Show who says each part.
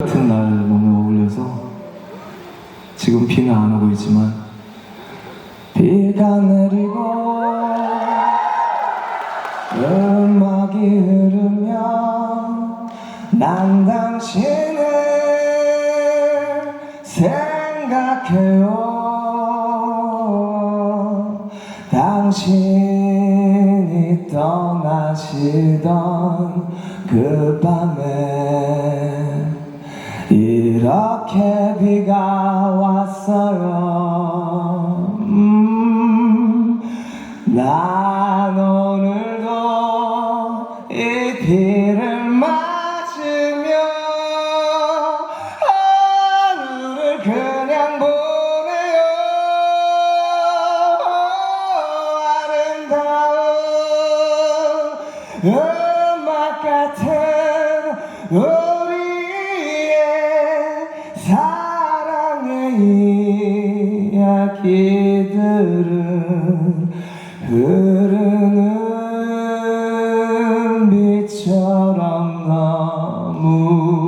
Speaker 1: 같은 날 너무 어울려서 지금 비는 안 오고 있지만 비가 내리고 음악이 흐르면 난 당신을 생각해요. 당신이 떠나시던 그 밤에 이렇게 비가 왔어요. 음, 난 오늘도 이 비를 맞으며 하루를 그냥 보내요. 아름다운 음악 같은 사랑의 이야기들은 흐르는 빛처럼 너무